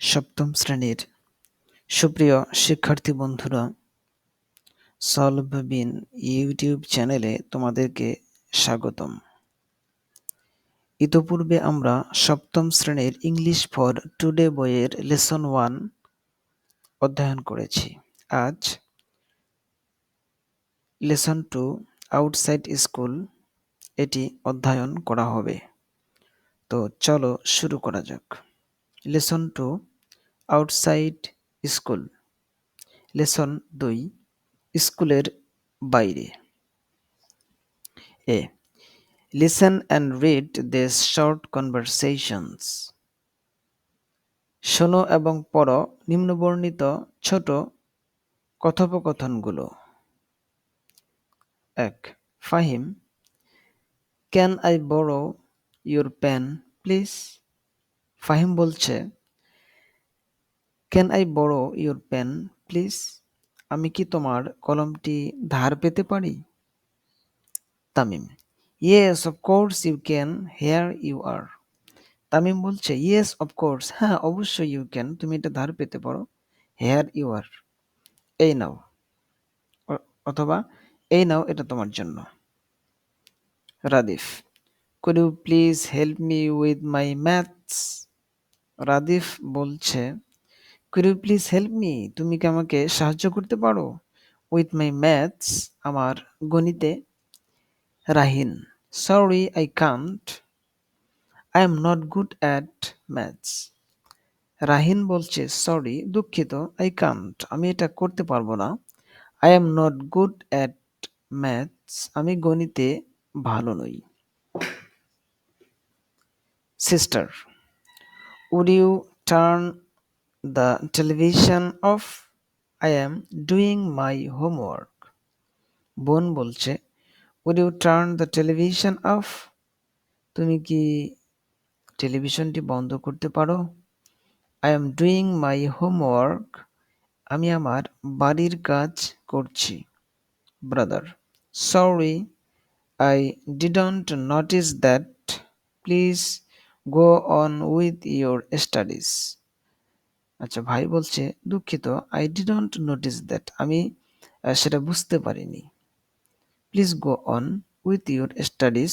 সপ্তম শ্রেণির সুপ্রিয় শিক্ষার্থী বন্ধুরা, সলভ বিন ইউটিউব চ্যানেলে তোমাদেরকে স্বাগতম। ইতোপূর্বে আমরা সপ্তম শ্রেণির ইংলিশ ফর টুডে বইয়ের লেসন ওয়ান অধ্যয়ন করেছি। আজ লেসন টু, আউটসাইড স্কুল, এটি অধ্যয়ন করা হবে। তো চলো শুরু করা যাক। Lesson two, outside school. Lesson দুই, স্কুলের বাইরে। A, listen and read this short conversations. শোনো এবং পড়ো নিম্নবর্ণিত ছোট কথোপকথনগুলো। এক, Fahim can I borrow your pen please Fahim বলছে can I borrow your pen please আমি কি তোমার কলমটি ধার পেতে পারি? Tamim yes course you can here you are Tamim বলছে ইয়েস কোর্স হ্যাঁ অবশ্যই ইউ ক্যান তুমি এটা ধার পেতে পারো। হেয়ার ইউ আর এই নাও। অথবা এই নাও এটা তোমার জন্য। Radif could you please help me with my maths Radif বলছে কুড প্লিজ হেল্প মি তুমি কি আমাকে সাহায্য করতে পারো? উইথ মাই ম্যাথস আমার গণিতে Rahin. Sorry I can't I am not good at maths Rahin বলছে সরি দুঃখিত আই কান্ট আমি এটা করতে পারব না। I am not good at maths আমি গণিতে ভালো নই। Sister would you turn the television off I am doing my homework বোন বলছে would you turn the television off তুমি কি টেলিভিশনটি বন্ধ করতে পারো? I am doing my homework আমি আমার বাড়ির কাজ করছি brother sorry I didn't notice that please go on with your studies আচ্ছা ভাই বলছে, দুঃখিত আই ডিডন্ট নোটিস দ্যাট আমি সেটা বুঝতে পারিনি। Please go on with your studies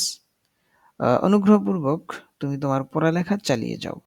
অনুগ্রহপূর্বক তুমি তোমার পড়ালেখা চালিয়ে যাও।